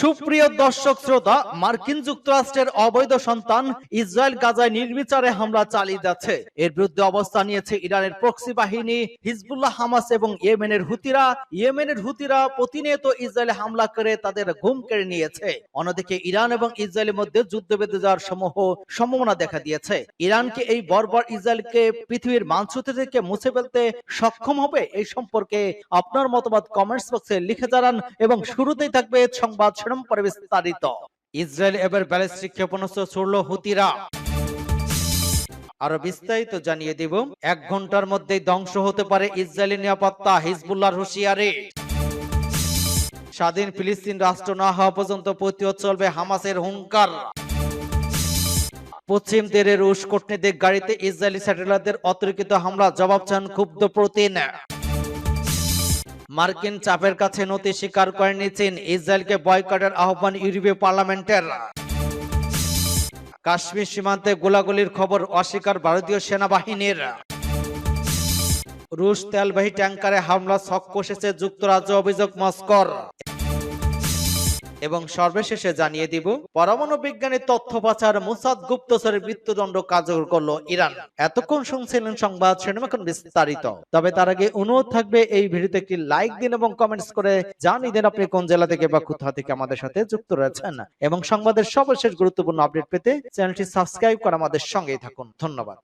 সুপ্রিয় দর্শক শ্রোতা, মার্কিন যুক্তরাষ্ট্রের অবৈধ সন্তান ইসরায়েল গাজায় নির্বিচারে হামলা চালিয়ে যাচ্ছে। এর বিরুদ্ধে অবস্থান নিয়েছে ইরানের প্রক্সি বাহিনী, হিজবুল্লাহ, হামাস এবং ইয়েমেনের হুতিরা। ইয়েমেনের হুতিরা প্রতিনিয়ত ইসরায়েলে হামলা করে তাদের ঘুম কেড়ে নিয়েছে। অন্যদিকে ইরান এবং ইসরায়েলের মধ্যে যুদ্ধ বেঁধে যাওয়ার সমূহ সম্ভাবনা দেখা দিয়েছে। ইরানকে এই বর্বর ইসরায়েলকে পৃথিবীর মানচিত্র থেকে মুছে ফেলতে সক্ষম হবে এই সম্পর্কে আপনার মতামত কমেন্টস বক্সে লিখে জানান এবং শুরুতেই থাকবে সংবাদ শিরোনাম পরে বিস্তারিত ইসরায়েল এবার ব্যালিস্টিক ক্ষেপণাস্ত্র ছুড়ল হুতিরা। আরও বিস্তারিত জানিয়ে দিব, এক ঘণ্টার মধ্যেই ধ্বংস হতে পারে ইসরায়েলি নিরাপত্তা, হিজবুল্লাহর হুঁশিয়ারি। স্বাধীন ফিলিস্তিন রাষ্ট্র না হওয়া পর্যন্ত প্রতিরোধ চলবে হামাসের হুঙ্কার। পশ্চিম তীরে রুশ কূটনীতিক গাড়িতে ইসরায়েলি স্যাটেলাইটদের অতর্কিত হামলা, জবাব চান ক্ষুব্ধ প্রতিন মার্কিন চাপের কাছে নথি স্বীকার করে নিয়েছেন ইসরায়েলকে বয়কটের আহ্বান ইউরোপীয় পার্লামেন্টের। কাশ্মীর সীমান্তে গোলাগুলির খবর অস্বীকার ভারতীয় সেনাবাহিনীর। রুশ তেলবাহী ট্যাঙ্কারে হামলা ছক কষেছে যুক্তরাজ্য, অভিযোগ মস্কর। এবং সর্বশেষে জানিয়ে দিব, পরমাণু বিজ্ঞানী তথ্য পাচার মুসাদ গুপ্তচরের মৃত্যুদণ্ড কার্যকর করল ইরান। এতক্ষণ শুনছিলেন সংবাদ শিরোনাম এখন বিস্তারিত। তবে তার আগে অনুরোধ থাকবে, এই ভিডিওতে একটি লাইক দিন এবং কমেন্টস করে জানিয়ে দেন আপনি কোন জেলা থেকে বা কোথা থেকে আমাদের সাথে যুক্ত রয়েছেন। এবং সংবাদের সর্বশেষ গুরুত্বপূর্ণ আপডেট পেতে চ্যানেলটি সাবস্ক্রাইব করে আমাদের সঙ্গেই থাকুন। ধন্যবাদ।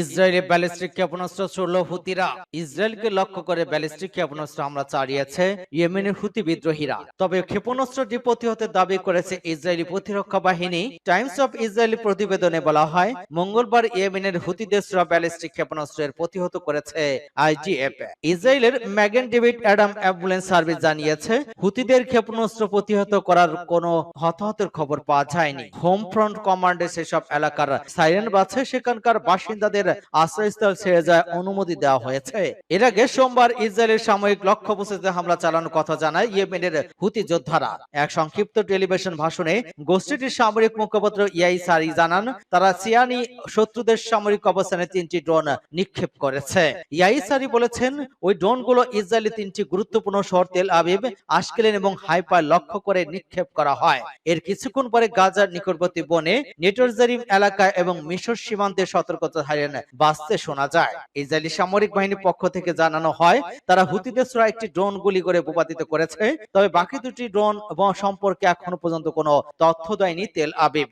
ইসরায়েলে ব্যালিস্টিক ক্ষেপণাস্ত্র ছড়ল হুতিরা। ইসরায়েলকে লক্ষ্য করে ব্যালিস্টিক ক্ষেপণাস্ত্র হামলা চালিয়েছে ইয়েমেনের হুতি বিদ্রোহীরা। তবে ক্ষেপণাস্ত্রটি প্রতিহতের দাবি করেছে ইসরায়েলি প্রতিরক্ষা বাহিনী। টাইমস অফ ইসরায়েলি প্রতিবেদনে বলা হয়, মঙ্গলবার ইয়েমেনের হুতি দেশরা ব্যালিস্টিক ক্ষেপণাস্ত্রের প্রতিহত করেছে আইজিএফ ইসরায়েলের Magen David Adam ambulance service জানিয়েছে, হুতিদের ক্ষেপণাস্ত্র প্রতিহত করার কোনো হতাহতের খবর পাওয়া যায়নি। হোম ফ্রন্ট কমান্ডে সেসব এলাকার সাইরেন বাজছে, সেখানকার বাসিন্দাদের আশ্রয়স্থল ছেড়ে যায় অনুমতি দেওয়া হয়েছে। এর আগে সোমবার ইসরায়েলের সাময়িক লক্ষ্যবস্তুতে হামলা চালানোর কথা জানায় ইয়েমেনের হুতি যোদ্ধারা। এক সংক্ষিপ্ত টেলিভিশন ভাষণে গোষ্ঠীটির সামরিক মুখপাত্র ইয়াই সারি জানান, তারা সিয়ানি শত্রুদের সামরিক অবস্থানে তিনটি ড্রোন নিক্ষেপ করেছে। ইয়াই সারি বলেছেন, ওই ড্রোনগুলো ইসরায়েলি তিনটি গুরুত্বপূর্ণ শহর তেল আবিব, আশকেলেন এবং হাইপার লক্ষ্য করে নিক্ষেপ করা হয়। এর কিছুক্ষণ পরে গাজার নিকটবর্তী বনে নেটরজারিম এলাকায় এবং মিশর সীমান্তে সতর্কতা হারিয়ে বাঁচতে শোনা যায়। ইসরায়েলি সামরিক বাহিনীর পক্ষ থেকে জানানো হয়, তারা হুতিদের ছোড়া একটি ড্রোন গুলি করে ভূপাতিত করেছে। তবে বাকি দুটি ড্রোন সম্পর্কে এখনও পর্যন্ত কোনো তথ্য দেয়নি তেল আবিব।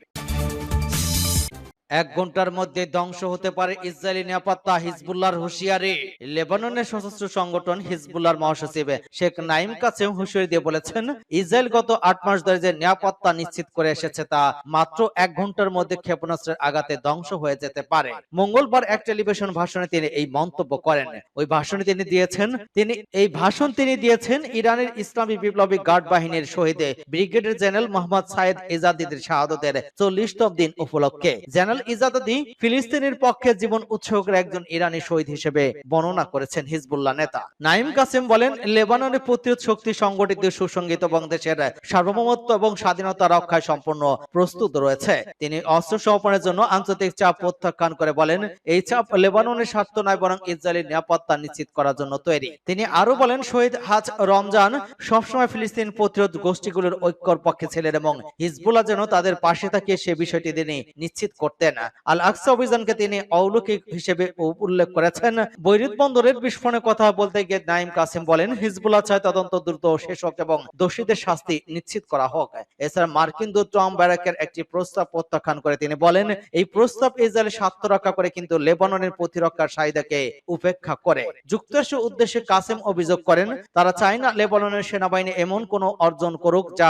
এক ঘণ্টার মধ্যে ধ্বংস হতে পারে ইসরায়েলি নিরাপত্তা হিজবুল্লাহর হুঁশিয়ারি। লেবাননের সশস্ত্র সংগঠন হিজবুল্লাহর মহাসচিব শেখ নাইম কাছেম হুঁশিয়ারি দিয়ে বলেছেন, ইসরায়েল গত আট মাস ধরে যে নিরাপত্তা নিশ্চিত করে এসেছে তা মাত্র এক ঘণ্টার মধ্যে ক্ষেপণাস্ত্রের আঘাতে ধ্বংস হয়ে যেতে পারে। মঙ্গলবার এক টেলিভিশন ভাষণে তিনি এই মন্তব্য করেন। ওই ভাষণে তিনি দিয়েছেন, তিনি, এই ভাষণ তিনি দিয়েছেন ইরানের ইসলামী বিপ্লবী গার্ড বাহিনীর শহীদে ব্রিগেডিয়ার জেনারেল মোহাম্মদ সাইদ ইজাদিদের শাহাদতের চল্লিশতম দিন উপলক্ষে। জেনারেল ইজাদি ফিলিস্তিনের পক্ষে জীবন উৎসর্গের একজন ইরানি শহীদ হিসেবে বর্ণনা করেছেন হিজবুল্লাহ নেতা। নাইম কাসেম বলেন, লেবাননের প্রতিরোধ শক্তি সংগঠিত সুসংগীত এবং দেশের সার্বভৌমত্ব এবং স্বাধীনতা রক্ষায় সম্পূর্ণ প্রস্তুত রয়েছে। তিনি অস্ত্র সমর্পণের জন্য আন্তর্জাতিক চাপ প্রত্যাখ্যান করে বলেন, এই চাপ লেবাননের স্বার্থ নয়, বরং ইসরায়েলের নিরাপত্তা নিশ্চিত করার জন্য তৈরি। তিনি আরও বলেন, শহীদ হাজ রমজান সবসময় ফিলিস্তিন প্রতিরোধ গোষ্ঠীগুলোর ঐক্যর পক্ষে ছিলেন এবং হিজবুল্লাহ যেন তাদের পাশে থাকে, সে বিষয়টি তিনি নিশ্চিত করতেন আল আকসা অভিযানকে তিনি অলৌকিক হিসেবে উল্লেখ করেছেন। বৈরুত বন্দরের বিস্ফোরণের কথা বলতে গিয়ে নাইম কাসিম বলেন, হিজবুল্লাহ চায় তদন্ত দ্রুত শেষ হোক এবং দোষীদের শাস্তি নিশ্চিত করা হোক। এছাড়া মার্কিন দূত টম ব্যারাকের একটি প্রস্তাব প্রত্যাখ্যান করে তিনি বলেন, এই প্রস্তাব ইসরায়েলের স্বার্থ রক্ষা করে কিন্তু লেবাননের প্রতিরক্ষার চাহিদাকে উপেক্ষা করে। যুক্তরাষ্ট্রের উদ্দেশ্যে কাসেম অভিযোগ করেন, তারা চায় না লেবাননের সেনাবাহিনী এমন কোন অর্জন করুক যা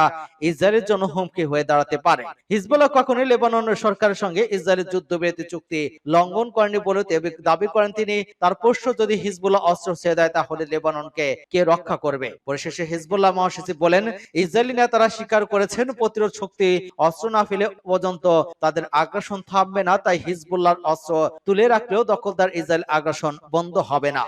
ইসরায়েলের জন্য হুমকি হয়ে দাঁড়াতে পারে। হিজবুল্লাহ কখনোই লেবাননের সরকারের সঙ্গে ইসরায়েলের যুদ্ধবিরতি চুক্তি লঙ্ঘন করেনি বলে দাবি করেন তিনি। তার পোষ্য যদি হিজবুল্লাহ অস্ত্র ছেড়ে দেয়, তাহলে লেবাননকে কে রক্ষা করবে? পরিশেষে হিজবুল্লাহ মহাসচিব বলেন, ইসরায়েলি নেতারা স্বীকার করেছেন, প্রতিরোধ শক্তি অস্ত্র না ফেলে পর্যন্ত তাদের আগ্রাসন থামবে না, তাই হিজবুল্লাহর অস্ত্র তুলে রাখলেও দখলদার ইসরায়েল আগ্রাসন বন্ধ হবে না।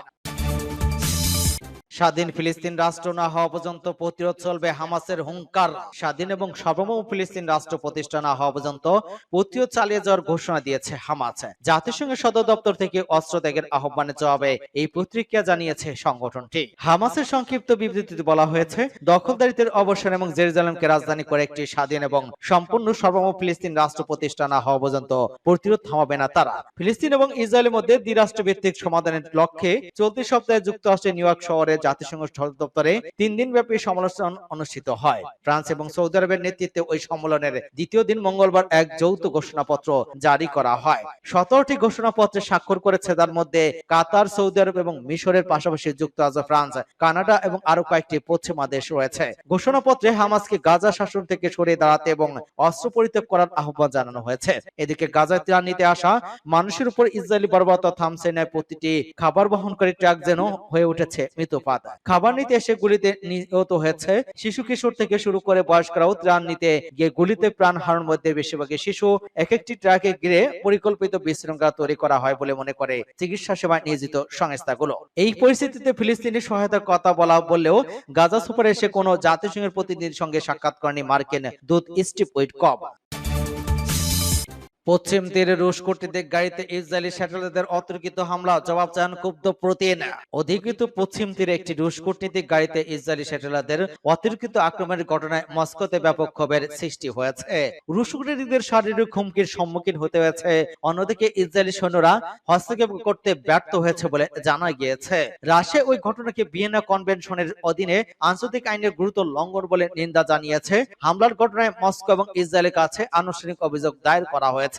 স্বাধীন ফিলিস্তিন রাষ্ট্র না হওয়া পর্যন্ত প্রতিরোধ চলবে হামাসের হুঙ্কার। স্বাধীন এবং সার্বভৌম ফিলিস্তিন রাষ্ট্র প্রতিষ্ঠা না হওয়া পর্যন্ত প্রতিরোধ চালিয়ে যাওয়ার ঘোষণা দিয়েছে হামাস। জাতিসংঘের সদর দপ্তর থেকে অস্ত্র ত্যাগের আহ্বানে জবাবে এই প্রতিক্রিয়া জানিয়েছে সংগঠনটি। হামাসের সংক্ষিপ্ত বিবৃতিতে বলা হয়েছে, দখলদারিত্বের অবসান এবং জেরুজালেমকে রাজধানী করে একটি স্বাধীন এবং সম্পূর্ণ সার্বভৌম ফিলিস্তিন রাষ্ট্র প্রতিষ্ঠা না হওয়া পর্যন্ত প্রতিরোধ থামাবে না তারা। ফিলিস্তিন এবং ইসরায়েলের মধ্যে দ্বিরাষ্ট্র ভিত্তিক সমাধানের লক্ষ্যে চলতি সপ্তাহে যুক্তরাষ্ট্রের নিউ ইয়র্ক শহরে জাতিসংঘ সদর দপ্তরে তিন দিন ব্যাপী সমালোচনা অনুষ্ঠিত হয়। ফ্রান্স এবং সৌদি আরবের নেতৃত্বে ওই সম্মেলনের দ্বিতীয় দিন মঙ্গলবার এক যৌথ ঘোষণাপত্র জারি করা হয়। সতেরোটি ঘোষণাপত্রে স্বাক্ষর করেছে তার মধ্যে কাতার, সৌদি আরব এবং মিশরের পাশাপাশি যুক্তরাজ্য, ফ্রান্স, কানাডা এবং আরও কয়েকটি পশ্চিমা দেশ রয়েছে। ঘোষণাপত্রে হামাসকে গাজা শাসন থেকে সরে দাঁড়াতে এবং অস্ত্র পরিত্যাগ করার আহ্বান জানানো হয়েছে। এদিকে গাজায় ত্রাণ নিতে আসা মানুষের উপর ইসরায়েলি বর্বরতা থামছে না, প্রতিটি খাবার বহনকারী ট্রাক যেন হয়ে উঠেছে মৃতপাত খাবার নিতে এসে গুলিতে নিহত হয়েছে। শিশু কিশোর থেকে শুরু করে বয়স্করাও ত্রাণ নিতে গিয়ে গুলিতে প্রাণ হারানোর মধ্যে বেশিরভাগই শিশু। এক একটি ট্রাকে ঘিরে পরিকল্পিত বিশৃঙ্খলা তৈরি করা হয় বলে মনে করে চিকিৎসা সেবায় নিয়োজিত সংস্থাগুলো। এই পরিস্থিতিতে ফিলিস্তিনি সহায়তার কথা বলা বললেও গাজা সুপার এসে কোনো জাতিসংঘের প্রতিনিধির সঙ্গে সাক্ষাৎ করেনি মার্কিন দূত স্টিভ উইটকপ পশ্চিম তীরে রুশ কর্তৃত্বের গাড়িতে ইসরায়েলি স্যাটেলাইটের অতর্কিত হামলা, জবাব চান ক্ষুব্ধ প্রতিন অধিকৃত পশ্চিম তীরে একটি রুশ কূটনীতিক গাড়িতে ইসরায়েলি স্যাটেলাইটের অতর্কিত আক্রমণের ঘটনায় মস্কোতে ব্যাপক ক্ষোভের সৃষ্টি হয়েছে। রুশ কূটনীতিকদের শারীরিক হুমকির সম্মুখীন হতে হয়েছে। অন্যদিকে ইসরায়েলি সৈন্যরা হস্তক্ষেপ করতে ব্যর্থ হয়েছে বলে জানা গিয়েছে। রাশিয়া ওই ঘটনাকে ভিয়েনা কনভেনশনের অধীনে আন্তর্জাতিক আইনের গুরুতর লঙ্ঘন বলে নিন্দা জানিয়েছে। হামলার ঘটনায় মস্কো এবং ইসরায়েলের কাছে আনুষ্ঠানিক অভিযোগ দায়ের করা হয়েছে।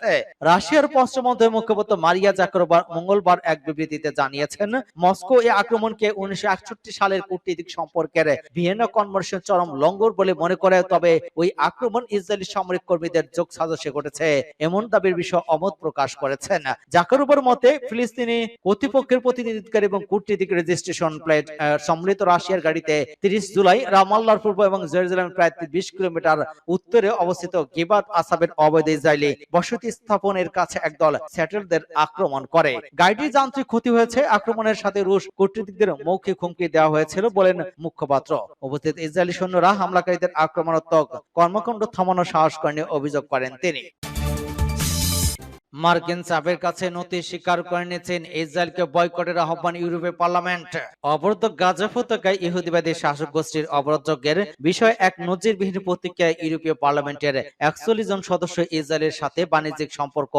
রাশিয়ার পশ্চিমবঙ্গের মুখপাত্র মারিয়া জাকরোবা মঙ্গলবার এক বিবৃতিতে জানিয়েছেন, মস্কো এই আক্রমণকে উনিশশো সালের কূটনীতিক সম্পর্কের ভিয়েনা কনভেনশন চরম লঙ্ঘন বলে মনে করে, তবে ওই আক্রমণ ইসরায়েলি সামরিক কর্মীদের যোগ সাজসে ঘটেছে এমন দাবির বিষয়ে অমত প্রকাশ করেছেন। জাকারোবার মতে, ফিলিস্তিনি কর্তৃপক্ষের প্রতিনিধিত্বকারী এবং কূটনীতিক রেজিস্ট্রেশন প্লেট সম্মিলিত রাশিয়ার গাড়িতে তিরিশ জুলাই রামাল্লার পূর্ব এবং জেরুজালেম প্রায় বিশ কিলোমিটার উত্তরে অবস্থিত গিবাদ আসাবের অবৈধ ইসরায়েলি বসতি স্থাপনের কাছে একদল স্যাটেলদের আক্রমণ করে। গাড়িটির যান্ত্রিক ক্ষতি হয়েছে, আক্রমণের সাথে রুশ কূটনীতিকদের মৌখিক হুমকি দেওয়া হয়েছিল বলেন মুখপাত্র। উপস্থিত ইসরায়েলি সৈন্যরা হামলাকারীদের আক্রমণাত্মক কর্মকাণ্ড থামানোর সাহস করেনি, অভিযোগ করেন তিনি। মার্কিন চাপের কাছে নথি স্বীকার করে নিয়েছেন ইসরায়েলকে বয়কটের আহ্বান ইউরোপীয় পার্লামেন্ট। অবরোধ গাজা উপত্যকায় ইহুদিবাদী শাসক গোষ্ঠীর অবরোধযজ্ঞের বিষয়ে এক নজিরবিহীন প্রতিক্রিয়া ইউরোপীয় পার্লামেন্টের একচল্লিশ জন সদস্য ইসরায়েলের সাথে বাণিজ্যিক সম্পর্ক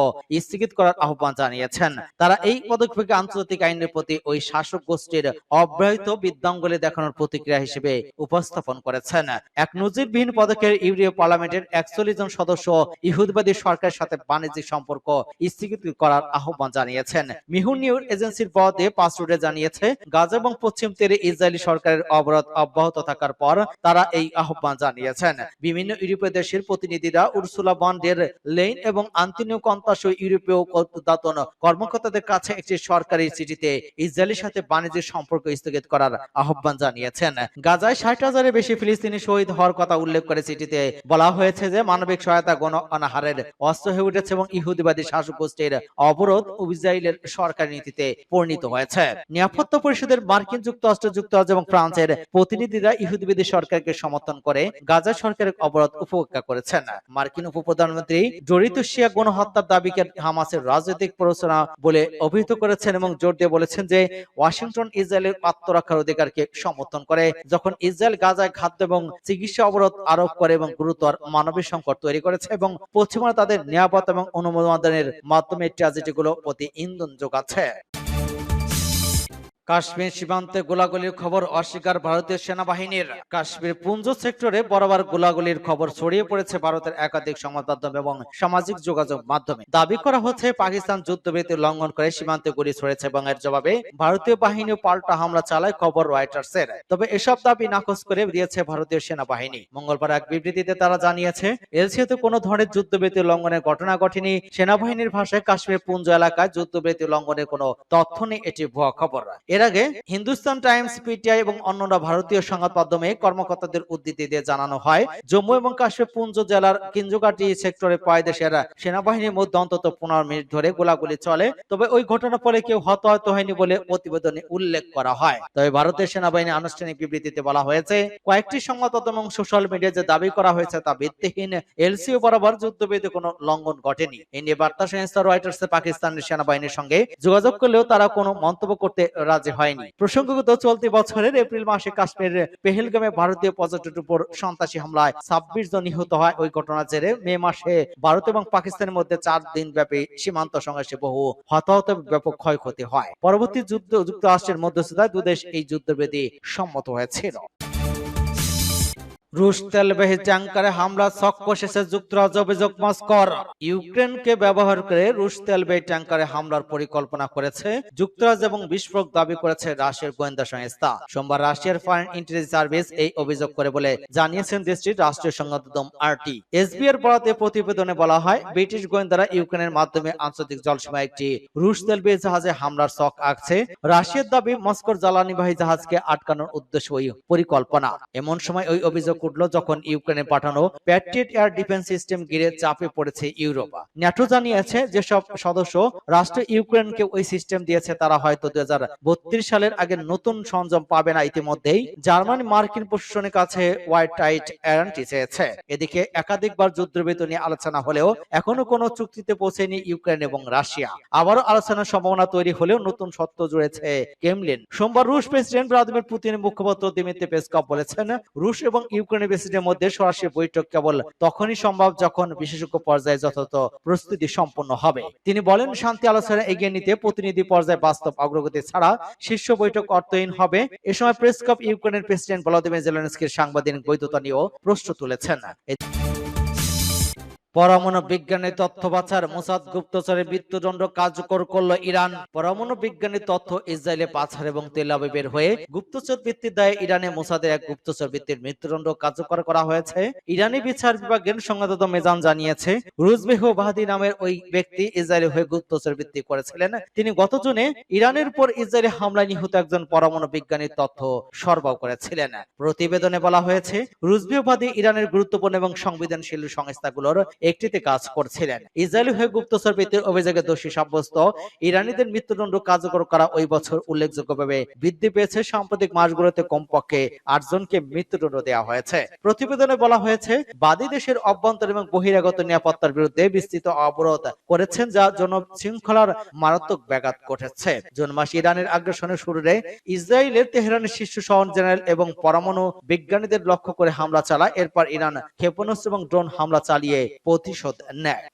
স্থগিত করার আহ্বান জানিয়েছেন। তারা এই পদক্ষেপকে আন্তর্জাতিক আইনের প্রতি ওই শাসক গোষ্ঠীর অব্যাহত বিদ্যাঙ্গলে দেখানোর প্রতিক্রিয়া হিসেবে উপস্থাপন করেছেন। এক নজিরবিহীন পদক্ষেপ ইউরোপীয় পার্লামেন্টের একচল্লিশ জন সদস্য ইহুদিবাদী সরকারের সাথে বাণিজ্যিক সম্পর্ক স্থগিত করার আহ্বান জানিয়েছেন। মিহুন নিউজ এজেন্সির পদে পাসওয়ার্ডে জানিয়েছে, গাজা এবং পশ্চিম তীরে ইসরায়েলি সরকারের অবরোধ অব্যাহত থাকার পর তারা এই আহ্বান জানিয়েছেন। বিভিন্ন ইউরোপীয় দেশের প্রতিনিধিরা উর্সুলা বন্ডের লেইন এবং আন্তনিও কন্তাস ইউরোপীয় দাতন কর্মকর্তাদের কাছে একটি সরকারি চিঠিতে ইসরায়েলের সাথে বাণিজ্যিক সম্পর্ক স্থগিত করার আহ্বান জানিয়েছেন। গাজায় ষাট হাজারের বেশি ফিলিস্তিনি শহীদ হওয়ার কথা উল্লেখ করে চিঠিতে বলা হয়েছে যে, মানবিক সহায়তা গণ অনাহারের অস্ত্র হয়ে উঠেছে এবং ইহুদিবাদী শাসক গোষ্ঠীর অবরোধ ইসরায়েলের সরকারি নীতিতে পরিণত হয়েছে। নিরাপত্তা পরিষদের মার্কিন যুক্তরাষ্ট্র যুক্তরাজ্য এবং ফ্রান্সের প্রতিনিধিরা ইহুদিবাদী সরকারকে সমর্থন করে গাজা সরকারের অবরোধ উপেক্ষা করেছেন। মার্কিন উপপ্রধানমন্ত্রী জড়িত শিয়া গণহত্যার দাবিকে হামাসের রাজনৈতিক প্ররোচনা বলে অভিহিত করেছেন এবং জোর দিয়ে বলেছেন যে ওয়াশিংটন ইসরায়েলের আত্মরক্ষার অধিকারকে সমর্থন করে যখন ইসরায়েল গাজায় খাদ্য এবং চিকিৎসা অবরোধ আরোপ করে এবং গুরুতর মানবিক সংকট তৈরি করেছে এবং পশ্চিমা তাদের নিরাপত্তা এবং অনুমোদনের মাধ্যমে ট্র্যাজেডিগুলো প্রতি ইন্ধন যোগাচ্ছে। কাশ্মীর সীমান্তে গোলাগুলির খবর অস্বীকার ভারতীয় সেনাবাহিনীর। কাশ্মীর পুঞ্জ সেক্টরে বরাবর গোলাগুলির খবর ছড়িয়ে পড়েছে ভারতের একাধিক সংবাদ মাধ্যম এবং সামাজিক যোগাযোগ মাধ্যমে। দাবি করা হচ্ছে, পাকিস্তান যুদ্ধবিরতি লঙ্ঘন করে সীমান্তে গুলি ছড়েছে এবং এর জবাবে ভারতীয় বাহিনী পাল্টা হামলা চালায় খবর রয়টার্সের। তবে এসব দাবি নাকচ করে দিয়েছে ভারতীয় সেনাবাহিনী। মঙ্গলবার এক বিবৃতিতে তারা জানিয়েছে, এলসিওতে কোনো ধরনের যুদ্ধবিরতি লঙ্ঘনের ঘটনা ঘটেনি। সেনাবাহিনীর ভাষায় কাশ্মীর পুঞ্জ এলাকায় যুদ্ধবিরতি লঙ্ঘনের কোনো তথ্য নেই, এটি ভুয়া খবর। এর আগে হিন্দুস্তান টাইমস, পিটিআই এবং অন্যান্য ভারতীয় সংবাদ মাধ্যমে কর্মকর্তাদের উদ্ধৃতি দিয়ে জানানো হয়, জম্মু এবং কাশ্মীর পুঞ্জ জেলার কিঞ্জুকাটি সেক্টরে পায় দেশের সেনাবাহিনীর মধ্যে অন্তত পনেরো মিনিট ধরে গোলাগুলি চলে। তবে ওই ঘটনার ফলে কেউ হতাহত হয়নি বলে প্রতিবেদনে উল্লেখ করা হয়। তবে ভারতের সেনাবাহিনী আনুষ্ঠানিক বিবৃতিতে বলা হয়েছে, কয়েকটি সংবাদ মাধ্যম এবং সোশ্যাল মিডিয়া যে দাবি করা হয়েছে তা ভিত্তিহীন। এলসিও বরাবর যুদ্ধবিরতি কোনো লঙ্ঘন ঘটেনি। এই নিয়ে বার্তা সংস্থা রয়টার্স পাকিস্তানের সেনাবাহিনীর সঙ্গে যোগাযোগ করলেও তারা কোনো মন্তব্য করতে রাজি হয়নি। প্রসঙ্গগত চলতি বছরের এপ্রিল মাসে কাশ্মীরের পেহেলগামে ভারতীয় পর্যটকের উপর সন্ত্রাসী হামলায় ছাব্বিশ জন নিহত হয়। ওই ঘটনার জেরে মে মাসে ভারত এবং পাকিস্তানের মধ্যে চার দিন ব্যাপী সীমান্ত সংঘর্ষে বহু হতাহত ব্যাপক ক্ষয়ক্ষতি হয়। পরবর্তী যুদ্ধ যুক্তরাষ্ট্রের মধ্যস্থতায় দুদেশ এই যুদ্ধবেদী সম্মত হয়েছিল। রুশ তেলবাহী ট্যাঙ্কারে হামলা, ছক কষেছে যুক্তরাজ্য, অভিযোগ মস্কর। ইউক্রেনকে ব্যবহার করে রুশ তেলবাহী ট্যাঙ্কারে হামলার পরিকল্পনা করেছে যুক্তরাজ্য এবং বিস্ফোরক দাবি করেছে রাশিয়ার গোয়েন্দা সংস্থা। সোমবার রাশিয়ার ফরেন ইন্টেলিজেন্স সার্ভিস এই অভিযোগ করে বলে জানিয়েছেন দেশটির রাষ্ট্রীয় সংবাদ মাধ্যম আরটি। এসবিআর বরাতে প্রতিবেদনে বলা হয়, ব্রিটিশ গোয়েন্দারা ইউক্রেনের মাধ্যমে আন্তর্জাতিক জলসীমায় একটি রুশ তেলবাহী জাহাজে হামলার ছক আঁকছে। রাশিয়ার দাবি, মস্কোর জ্বালানিবাহী জাহাজকে আটকানোর উদ্দেশ্য ওই পরিকল্পনা। এমন সময় ওই অভিযোগ উঠল যখন ইউক্রেনে পাঠানো প্যাট্রিয়েট এয়ার ডিফেন্স সিস্টেম ঘিরে চাপে পড়েছে ইউরোপ। ন্যাটো জানিয়েছে যেসব সদস্য রাষ্ট্র ইউক্রেনকে ওই সিস্টেম দিয়েছে, তারা হয়তো দুই সালের আগে নতুন সংযম পাবে না ইতিমধ্যেই। জার্মানি মার্কিন প্রশাসনের কাছে হোয়াইট টাইট গ্যারান্টি চেয়েছে। এদিকে একাধিকবার যুদ্ধবিরতি নিয়ে আলোচনা হলেও এখনও কোনো চুক্তিতে পৌঁছেনি ইউক্রেন এবং রাশিয়া। আবারও আলোচনার সম্ভাবনা তৈরি হলেও নতুন সত্য জুড়েছে কেমলিন সোমবার রুশ প্রেসিডেন্ট ভ্লাদিমির পুতিনের মুখপাত্র দিমিত্রি পেসকপ বলেছেন, রুশ এবং প্রেসিডেন্টের মধ্যে সরাসরি বৈঠক কেবল তখনই সম্ভব যখন বিশেষজ্ঞ পর্যায়ে যথাযথ প্রস্তুতি সম্পন্ন হবে। তিনি বলেন, শান্তি আলোচনা এগিয়ে নিতে প্রতিনিধি পর্যায়ে বাস্তব অগ্রগতি ছাড়া শীর্ষ বৈঠক অর্থহীন হবে। এ সময় প্রেস ক্লাব ইউক্রেনের প্রেসিডেন্ট ভলাদিমির জেলেনস্কির সাংবাদিক বৈধতা নিয়েও প্রশ্ন তুলেছেন। পরমাণু বিজ্ঞানী তথ্য বাছার মোসাদ গুপ্তচরের মৃত্যুদণ্ড কার্যকর করল ইরান। পরমাণু বিজ্ঞানী তথ্য ইসরায়েলে পাচার এবং তেল আবিবের হয়ে গুপ্তচর বৃত্তির দায়ে ইরানে মোসাদের এক গুপ্তচর বৃত্তির মৃত্যুদণ্ড কার্যকর করা হয়েছে। ইরানি বিচার বিভাগের সংবাদদাতা মেজান জানিয়েছে রুজবেহ বাহাদি নামের ওই ব্যক্তি ইসরায়েলে হয়ে গুপ্তচর বৃত্তি করেছিলেন। তিনি গত জুনে ইরানের উপর ইসরায়েলি হামলায় নিহত একজন পরমাণু বিজ্ঞানীর তথ্য সরবরাহ করেছিলেন। প্রতিবেদনে বলা হয়েছে রুজবেহবাদী ইরানের গুরুত্বপূর্ণ এবং সংবেদনশীল সংস্থাগুলোর একটিতে কাজ করছিলেন। ইসরায়েলি হয়ে গুপ্তচর বৃত্তির অভিযোগে দোষী সাব্যস্ত ইরানিদের মৃত্যুদণ্ড কার্যকর করা ওই বছর উল্লেখযোগ্যভাবে বৃদ্ধি পেয়েছে সাম্প্রতিক মাসগুলোতে কমপক্ষে আটজনকে মৃত্যুদণ্ড দেওয়া হয়েছে। প্রতিবেদনে বলা হয়েছে, বাদী দেশের অভ্যন্তর এবং বহিরাগত নিরাপত্তার বিরুদ্ধে বিস্তৃত অবরোধ করেছেন যা জন শৃঙ্খলার মারাত্মক ব্যাঘাত ঘটেছে। জুন মাস ইরানের আগ্রাসনের শুরুরে ইসরায়েলের তেহরানের শীর্ষ শহর জেনারেল এবং পরমাণু বিজ্ঞানীদের লক্ষ্য করে হামলা চালায়। এরপর ইরান ক্ষেপণাস্ত্র এবং ড্রোন হামলা চালিয়ে প্রতিশোধ নেয়